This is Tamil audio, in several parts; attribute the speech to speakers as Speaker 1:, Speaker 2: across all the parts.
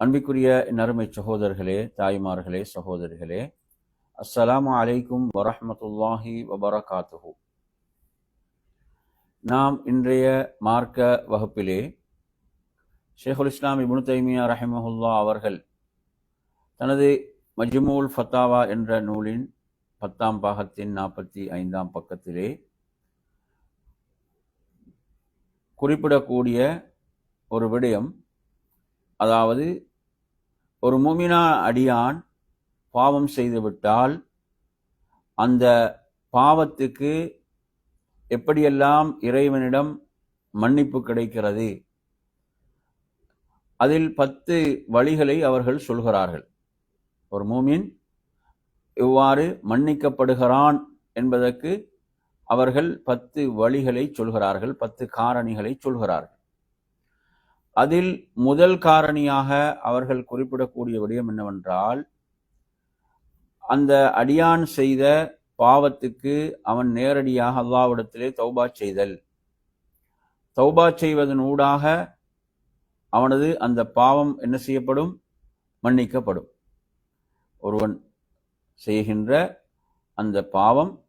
Speaker 1: அன்பிற்குரிய நறுமை சகோதரர்களே தாய்மார்களே சகோதரிகளே அஸ்ஸலாமு அலைக்கும் வரஹமத்துல்லாஹி வபரகாத்துஹு. நாம் இன்றைய மார்க்க வகுப்பிலே ஷேகுல் இஸ்லாம் இபுனு தைமியா ரஹிமஹுல்லா அவர்கள் தனது மஜ்மூல் ஃபத்தாவா என்ற நூலின் பத்தாம் பாகத்தின் நாற்பத்தி ஐந்தாம் பக்கத்திலே குறிப்பிடக்கூடிய ஒரு விடயம் அதாவது ஒரு மூமினா அடியான் பாவம் செய்துவிட்டால் அந்த பாவத்துக்கு எப்படியெல்லாம் இறைவனிடம் மன்னிப்பு கிடைக்கிறது? அதில் பத்து வழிகளை அவர்கள் சொல்கிறார்கள். ஒரு மூமின் இவ்வாறு மன்னிக்கப்படுகிறான் என்பதற்கு அவர்கள் பத்து வழிகளை சொல்கிறார்கள் பத்து காரணிகளை சொல்கிறார்கள். அதில் முதல் காரணியாக அவர்கள் குறிப்பிடக்கூடிய விடயம் என்னவென்றால் அந்த அடியான் செய்த பாவத்துக்கு அவன் நேரடியாக அல்லாவிடத்திலே தௌபா செய்தல். தௌபா செய்வதன் ஊடாக அவனது அந்த பாவம் என்ன செய்யப்படும்? மன்னிக்கப்படும். ஒருவன் செய்கின்ற அந்த பாவம்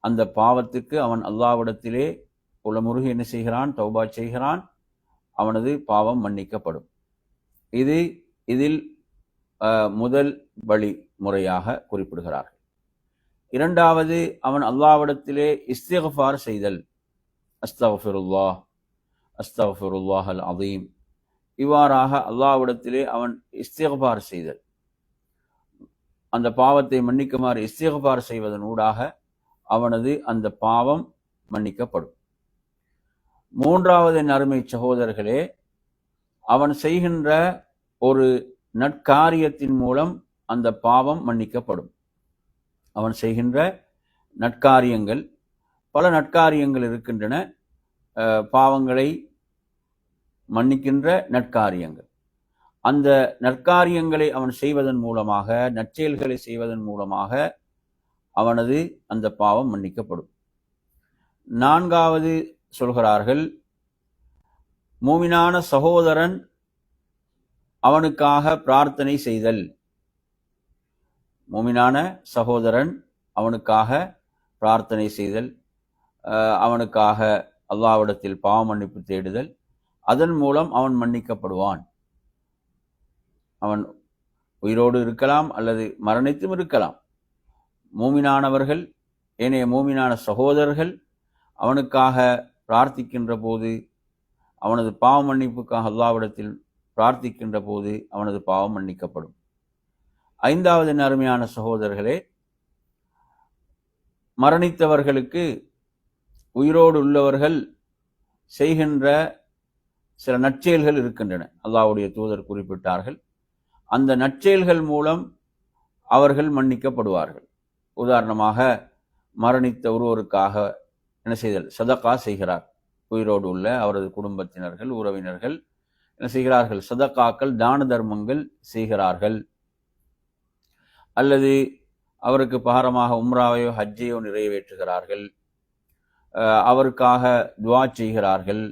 Speaker 1: அந்த பாவத்துக்கு அவன் அல்லாவிடத்திலே உளமுருகி என்ன செய்கிறான்? தௌபா செய்கிறான். அவனது பாவம் மன்னிக்கப்படும். இது இதில் முதல் வழி முறையாக குறிப்பிடுகிறார்கள். இரண்டாவது அவன் அல்லாவிடத்திலே இஸ்திகஃபார் செய்தல். அஸ்தஃபிருல்லா அஸ்தஃபிருல்லாஹ் அல் அதீம் இவ்வாறாக அல்லாவிடத்திலே அவன் இஸ்திகபார் செய்தல். அந்த பாவத்தை மன்னிக்குமாறு இஸ்திகபார் செய்வதன் ஊடாக அவனது அந்த பாவம் மன்னிக்கப்படும். மூன்றாவது அருமை சகோதரர்களே அவன் செய்கின்ற ஒரு நற்காரியத்தின் மூலம் அந்த பாவம் மன்னிக்கப்படும். அவன் செய்கின்ற நற்காரியங்கள் பல நற்காரியங்கள் இருக்கின்றன. பாவங்களை மன்னிக்கின்ற நற்காரியங்கள். அந்த நற்காரியங்களை அவன் செய்வதன் மூலமாக நற்செயல்களை செய்வதன் மூலமாக அவனது அந்த பாவம் மன்னிக்கப்படும். நான்காவது சொல்கிறார்கள் மூமினான சகோதரன் அவனுக்காக பிரார்த்தனை செய்தல். மூமினான சகோதரன் அவனுக்காக பிரார்த்தனை செய்தல் அவனுக்காக அல்லாவிடத்தில் பாவ மன்னிப்பு தேடுதல் அதன் மூலம் அவன் மன்னிக்கப்படுவான். அவன் உயிரோடு இருக்கலாம் அல்லது மரணித்தும் இருக்கலாம். மூமினானவர்கள் ஏனைய மூமினான சகோதரர்கள் அவனுக்காக பிரார்த்திக்கின்ற போது அவனது பாவ மன்னிப்புக்காக அல்லாவிடத்தில் பிரார்த்திக்கின்ற போது அவனது பாவம் மன்னிக்கப்படும். ஐந்தாவது அருமையான சகோதரர்களே மரணித்தவர்களுக்கு உயிரோடு உள்ளவர்கள் செய்கின்ற சில நற்செயல்கள் இருக்கின்றன. அல்லாவுடைய தூதர் குறிப்பிட்டார்கள். அந்த நற்செயல்கள் மூலம் அவர்கள் மன்னிக்கப்படுவார்கள். உதாரணமாக மரணித்த ஒருவருக்காக என்ன செய்தல்? சதக்கா செய்கிறார். உயிரோடு உள்ள அவரது குடும்பத்தினர்கள் உறவினர்கள் என்ன செய்கிறார்கள்? சதக்காக்கள் தான தர்மங்கள் செய்கிறார்கள். அல்லது அவருக்கு பகரமாக உம்ராவையோ ஹஜ்ஜையோ நிறைவேற்றுகிறார்கள். அவருக்காக துவா செய்கிறார்கள்.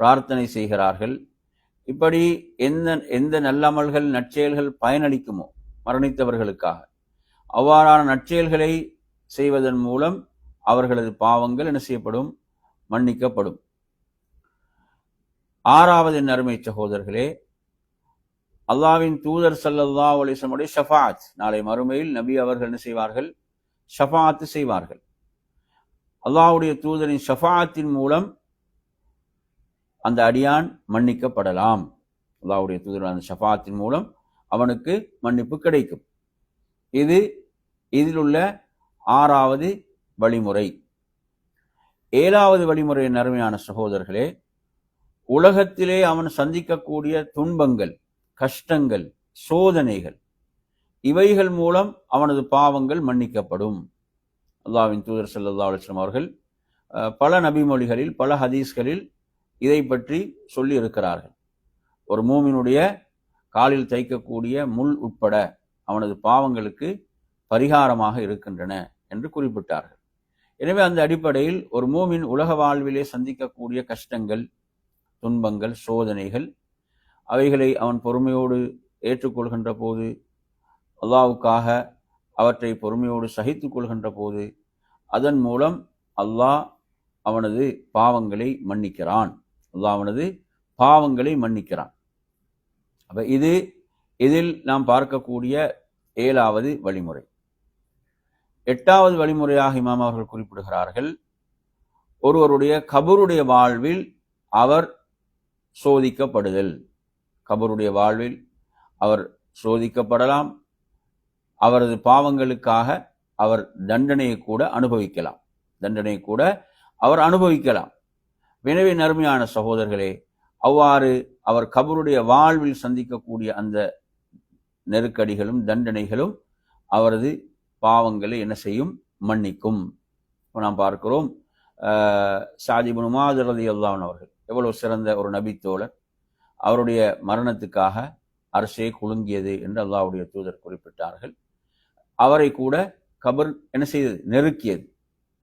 Speaker 1: பிரார்த்தனை செய்கிறார்கள். இப்படி எந்த எந்த நல்லமல்கள் நற்செயல்கள் பயனளிக்குமோ மரணித்தவர்களுக்காக அவ்வாறான நற்செயல்களை செய்வதன் மூலம் அவர்களது பாவங்கள் என்ன செய்யப்படும்? மன்னிக்கப்படும். ஆறாவது நறுமை சகோதரர்களே அல்லாவின் தூதர் சல்லல்லா அலிசமுடைய ஷஃபாத் நாளை மறுமையில் நபி அவர்கள் என்ன செய்வார்கள்? ஷஃபாத்து செய்வார்கள். அல்லாவுடைய தூதரின் ஷஃபாத்தின் மூலம் அந்த அடியான் மன்னிக்கப்படலாம். அல்லாஹ்வுடைய தூதர் அந்த ஷஃபாத்தின் மூலம் அவனுக்கு மன்னிப்பு கிடைக்கும். இது இதில் உள்ள ஆறாவது வழிமுறை. ஏழாவது வழிமுறையின் அருமையான சகோதரர்களே உலகத்திலே அவன் சந்திக்கக்கூடிய துன்பங்கள் கஷ்டங்கள் சோதனைகள் இவைகள் மூலம் அவனது பாவங்கள் மன்னிக்கப்படும். அல்லாவின் தூதர் ஸல்லல்லாஹு அலுவலம் அவர்கள் பல நபிமொழிகளில் பல ஹதீஸ்களில் இதை பற்றி சொல்லி இருக்கிறார்கள் ஒரு மூமினுடைய காலில் தைக்கக்கூடிய முள் உட்பட அவனது பாவங்களுக்கு பரிகாரமாக இருக்கின்றன என்று குறிப்பிட்டார்கள். எனவே அந்த அடிப்படையில் ஒரு மூமின் உலக வாழ்விலே சந்திக்கக்கூடிய கஷ்டங்கள் துன்பங்கள் சோதனைகள் அவைகளை அவன் பொறுமையோடு ஏற்றுக்கொள்கின்ற போது அல்லாவுக்காக அவற்றை பொறுமையோடு சகித்து கொள்கின்ற போது அதன் மூலம் அல்லாஹ் அவனது பாவங்களை மன்னிக்கிறான். அல்லாஹ் அவனது பாவங்களை மன்னிக்கிறான். அப்ப இது இதில் நாம் பார்க்கக்கூடிய ஏழாவது வழிமுறை. எட்டாவது வழிமுறையாக இமாம் அவர்கள் குறிப்பிடுகிறார்கள் ஒருவருடைய கபருடைய வாழ்வில் அவர் சோதிக்கப்படுதல். கபருடைய வாழ்வில் அவர் சோதிக்கப்படலாம் அவரது பாவங்களுக்காக அவர் தண்டனையை கூட அனுபவிக்கலாம். தண்டனையை கூட அவர் அனுபவிக்கலாம். எனவே நறுமையான சகோதரர்களே அவ்வாறு அவர் கபருடைய வாழ்வில் சந்திக்கக்கூடிய அந்த நெருக்கடிகளும் தண்டனைகளும் அவரது பாவங்களை என்ன செய்யும்? மன்னிக்கும். நாம் பார்க்கிறோம் சாதிபுன் மாதரதி அல்லான் அவர்கள். எவ்வளவு சிறந்த ஒரு நபித்தோழர் அவருடைய மரணத்துக்காக அரசே குலுங்கியது என்று அல்லாவுடைய தூதர் குறிப்பிட்டார்கள். அவரை கூட கபர் என்ன செய்தது? நெருக்கியது.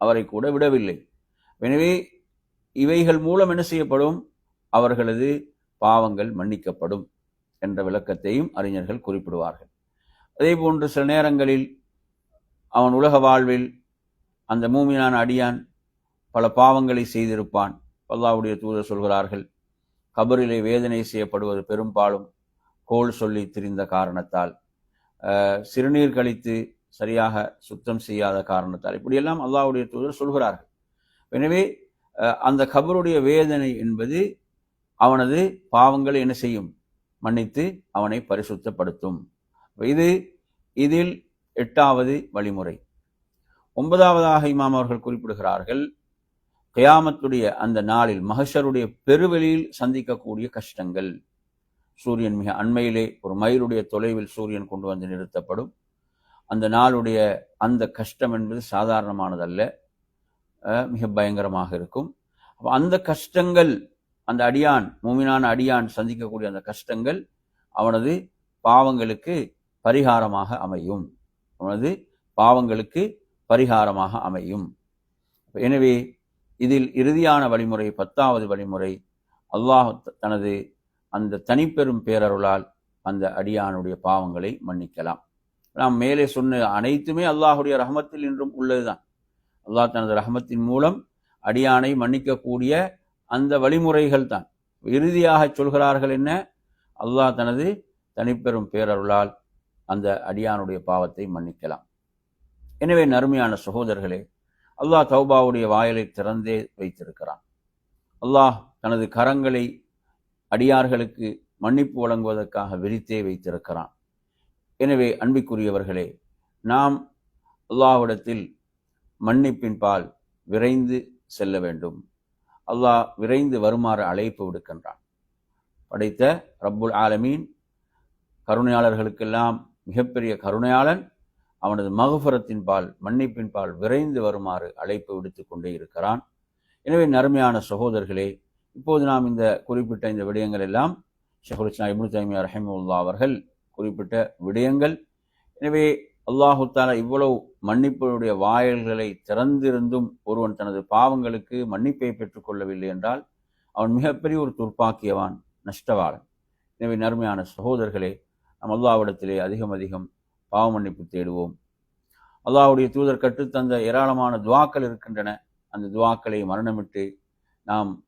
Speaker 1: அவரை கூட விடவில்லை. எனவே இவைகள் மூலம் என்ன செய்யப்படும்? அவர்களது பாவங்கள் மன்னிக்கப்படும் என்ற விளக்கத்தையும் அறிஞர்கள் குறிப்பிடுவார்கள். அதே போன்று சில நேரங்களில் அவன் உலக வாழ்வில் அந்த மூமினான் அடியான் பல பாவங்களை செய்திருப்பான். அல்லாஹ்வுடைய தூதர் சொல்கிறார்கள் கபரிலே வேதனை செய்யப்படுவது பெரும்பாலும் கோல் சொல்லி திரிந்த காரணத்தால் சிறுநீர் கழித்து சரியாக சுத்தம் செய்யாத காரணத்தால். இப்படியெல்லாம் அல்லாவுடைய தூதர் சொல்கிறார்கள். எனவே அந்த கபருடைய வேதனை என்பது அவனது பாவங்களை என்ன செய்யும்? மன்னித்து அவனை பரிசுத்தப்படுத்தும். இது இதில் எட்டாவது வழிமுறை. ஒன்பதாவதாக இமாம் அவர்கள் குறிப்பிடுகிறார்கள் கயாமத்துடைய அந்த நாளில் மகஷருடைய பெருவெளியில் சந்திக்கக்கூடிய கஷ்டங்கள். சூரியன் மிக அண்மையிலே ஒரு மயிலுடைய தொலைவில் சூரியன் கொண்டு வந்து நிறுத்தப்படும். அந்த நாளுடைய அந்த கஷ்டம் என்பது சாதாரணமானதல்ல. மிக பயங்கரமாக இருக்கும். அப்போ அந்த கஷ்டங்கள் அந்த அடியான் மூமினான அடியான் சந்திக்கக்கூடிய அந்த கஷ்டங்கள் அவனது பாவங்களுக்கு பரிகாரமாக அமையும். நமது பாவங்களுக்கு பரிகாரமாக அமையும். எனவே இதில் இறுதியான வழிமுறை பத்தாவது வழிமுறை அல்லாஹ் தனது அந்த தனிப்பெரும் பேரருளால் அந்த அடியானுடைய பாவங்களை மன்னிக்கலாம். நாம் மேலே சொன்ன அனைத்துமே அல்லாஹுடைய ரஹமத்தில் இன்றும் உள்ளதுதான். அல்லாஹ் தனது ரஹமத்தின் மூலம் அடியானை மன்னிக்கக்கூடிய அந்த வழிமுறைகள் தான். இறுதியாக சொல்கிறார்கள் என்ன? அல்லாஹ் தனது தனிப்பெரும் பேரருளால் அந்த அடியானுடைய பாவத்தை மன்னிக்கலாம். எனவே நறுமையான சகோதரர்களே அல்லாஹ் தௌபாவுடைய வாயலை திறந்தே வைத்திருக்கிறான். அல்லாஹ் தனது கரங்களை அடியார்களுக்கு மன்னிப்பு வழங்குவதற்காக விரித்தே வைத்திருக்கிறான். எனவே அன்பிற்குரியவர்களே நாம் அல்லாஹ்விடத்தில் மன்னிப்பின் பால் விரைந்து செல்ல வேண்டும். அல்லாஹ் விரைந்து வருமாறு அழைப்பு விடுக்கின்றான். படைத்த ரப்புல் ஆலமீன் கருணையாளர்களுக்கெல்லாம் மிகப்பெரிய கருணையாளன் அவனது மகுஃபரத்தின் பால் மன்னிப்பின் பால் விரைந்து வருமாறு அழைப்பு விடுத்து கொண்டே இருக்கிறான். எனவே நறுமையான சகோதரர்களே இப்போது நாம் இந்த குறிப்பிட்ட இந்த விடயங்கள் எல்லாம் ஷெஹுல் இஸ்லாம் இப்னு தைமியா ரஹிமுல்லா அவர்கள் குறிப்பிட்ட விடயங்கள். எனவே அல்லாஹு தாலா இவ்வளவு மன்னிப்புடைய வாயல்களை திறந்திருந்தும் ஒருவன் தனது பாவங்களுக்கு மன்னிப்பை பெற்றுக்கொள்ளவில்லை என்றால் அவன் மிகப்பெரிய ஒரு துர்ப்பாக்கியவான் நஷ்டவாளன். எனவே நன்மையான சகோதரர்களே நம் அல்லாவிடத்திலே அதிகம் அதிகம் பாவ மன்னிப்பு தேடுவோம். அல்லாவுடைய தூதர் கற்றுத்தந்த ஏராளமான துவாக்கள் இருக்கின்றன. அந்த துவாக்களை மரணமிட்டு நாம்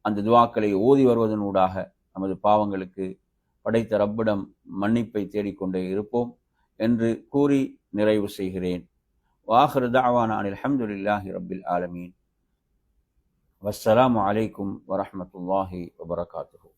Speaker 1: அந்த துவாக்களை ஓதி வருவதனூடாக நமது பாவங்களுக்கு படைத்த ரப்பிடம் மன்னிப்பை தேடிக்கொண்டே இருப்போம் என்று கூறி நிறைவு செய்கிறேன். வாஹர் தாவான அனில் அஹமதுல்லாஹி ரபில் ஆலமீன். வஸ்ஸலாம் அலைக்கும் வரமத்துல்லாஹி வபரகாத்து